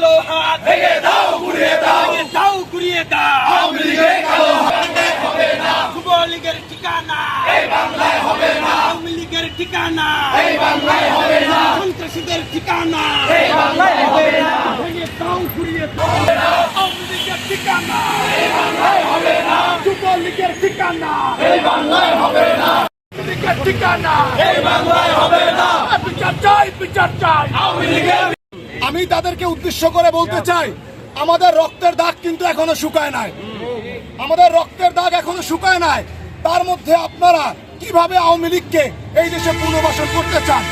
কালো হাত ভেঙে দাও ঘুরিয়ে দাও। দাও ঘুরিয়ে দাও। আওয়ামী লীগের কালো হাত। যুবলীগের ঠিকানা। এই বাংলায় হবে না। আওয়ামী লীগের ঠিকানা। এই বাংলায় হবে না। সন্ত্রাসীদের ঠিকানা। এই বাংলায় হবে না। ভেঙে দাও ঘুরিয়ে দাও। আওয়ামী লীগের ঠিকানা। এই বাংলায় হবে না। যুবলীগের ঠিকানা। এই বাংলায় হবে না। ঠিকানা। এই বাংলায় হবে না। বিচার চাই বিচার চাই। আওয়ামী লীগের আমি তাদেরকে উদ্দেশ্য করে বলতে চাই আমাদের রক্তের দাগ কিন্তু এখনও শুকায় নাই। আমাদের রক্তের দাগ এখনও শুকায় নাই। তার মধ্যে আপনারা কীভাবে আওয়ামী লীগকে এই দেশে পুনর্বাসন করতে চান?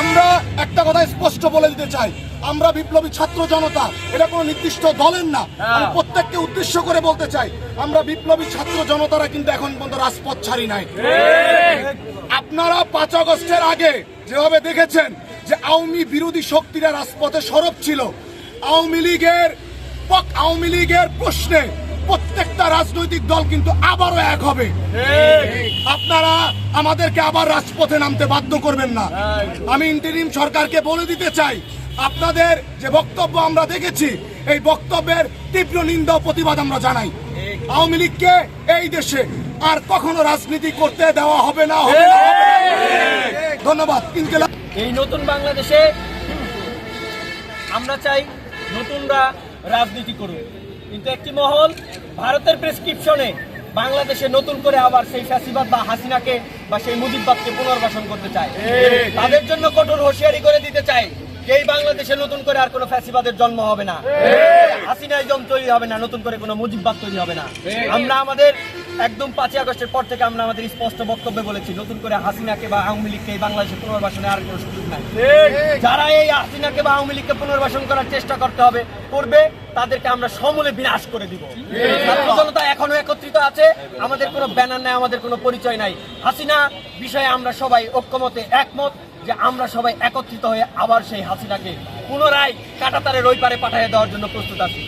আমরা একটা কথা স্পষ্ট বলে দিতে চাই আমরা বিপ্লবী ছাত্র জনতা এটা কোনো নির্দিষ্ট দলের না। আমি প্রত্যেককে উদ্দেশ্য করে বলতে চাই আমরা বিপ্লবী ছাত্র জনতারা কিন্তু এখন পর্যন্ত রাজপথ ছাড়ি নাই। আপনারা পাঁচ আগস্টের আগে যেভাবে দেখেছেন যে আওয়ামী বিরোধী শক্তিরা রাজপথে সরব ছিল আওয়ামী লীগের আওয়ামী লীগের প্রশ্নে প্রত্যেকটা রাজনৈতিক দল কিন্তু আবারও এক হবে। আপনারা আমাদেরকে আবার রাজপথে নামতে বাধ্য করবেন না। আমি ইন্টারিম সরকারকে বলে দিতে চাই আপনাদের যে বক্তব্য আমরা দেখেছি এই বক্তব্যের তীব্র নিন্দা প্রতিবাদ আমরা জানাই। আওয়ামী লীগকে এই দেশে আর কখনো রাজনীতি করতে দেওয়া হবে না হবে না, হবে না। ধন্যবাদ ইনকেলাব। এই নতুন বাংলাদেশে আমরা চাই নতুনরা রাজনীতি করুক। কিন্তু একটি মহল ভারতের প্রেসক্রিপশনে বাংলাদেশে নতুন করে আবার সেই ফ্যাসিবাদ বা হাসিনাকে বা সেই মুজিববাদকে পুনর্বাসন করতে চায়। তাদের জন্য কঠোর হুঁশিয়ারি করে দিতে চাই যে এই বাংলাদেশে নতুন করে আর কোনো ফ্যাসিবাদের জন্ম হবে না। হাসিনাইজম তৈরি হবে না নতুন করে কোনো মুজিববাদ তৈরি হবে না। আমরা আমাদের একদম পাঁচই আগস্টের পর থেকে আমরা আমাদের স্পষ্ট বক্তব্যে বলেছি নতুন করে হাসিনাকে বা আওয়ামী লীগকে বাংলাদেশে পুনর্বাসনে আর কোনো সুযোগ নাই। যারা এই হাসিনাকে বা আওয়ামী লীগকে পুনর্বাসন করার চেষ্টা করতে হবে করবে তাদেরকে আমরা সমূলে বিনাশ করে দিব। ছাত্র জনতা এখনও একত্রিত আছে আমাদের কোনো ব্যানার নাই আমাদের কোনো পরিচয় নাই। হাসিনা বিষয়ে আমরা সবাই ঐক্যমতে একমত যে আমরা সবাই একত্রিত হয়ে আবার সেই হাসিনাকে পুনরায় কাটাতারের ওই পারে পাঠিয়ে দেওয়ার জন্য প্রস্তুত আছি।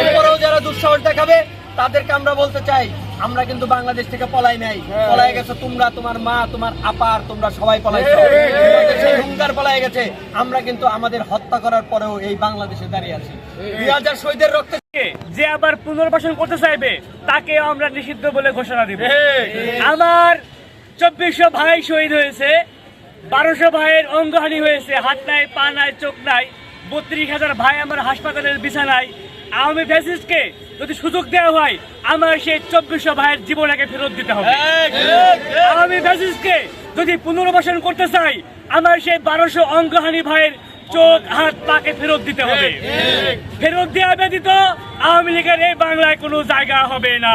এরপরেও যারা দুঃসাহস দেখাবে তাদেরকে আমরা বলতে চাই আমরা কিন্তু বাংলাদেশ থেকে পলাই নাই। পলাই গেছে তোমরা তোমার মা তোমার আপার তোমরা সবাই পলাইছো বাংলাদেশে হুঙ্কার পলাই গেছে। আমরা কিন্তু আমাদের হত্যা করার পরেও এই বাংলাদেশে দাঁড়িয়ে আছি। দুই হাজার শহীদের রক্তে যে আবার পুনর্বাসন করতে চাইবে তাকে আমরা নিষিদ্ধ বলে ঘোষণা দিব। আমার চব্বিশশো ভাই শহীদ হয়েছে বারোশো ভাইয়ের অঙ্গহানি হয়েছে হাত নাই পা নাই চোখ নাই। বত্রিশ হাজার ভাই আমার হাসপাতালের বিছানায়। আওয়ামী ফ্যাসিস্টকে যদি সুযোগ দেওয়া হয় আমার সেই চব্বিশশো ভাইয়ের জীবনকে ফেরত দিতে হবে। আওয়ামী ফ্যাসিস্টকে যদি পুনর্বাসন করতে চাই আমার সেই বারোশো অঙ্গহানি ভাইয়ের চোখ হাত পাকে ফেরত দিতে হবে। ফেরত দেওয়া ব্যতীত আওয়ামী লীগের এই বাংলায় কোনো জায়গা হবে না।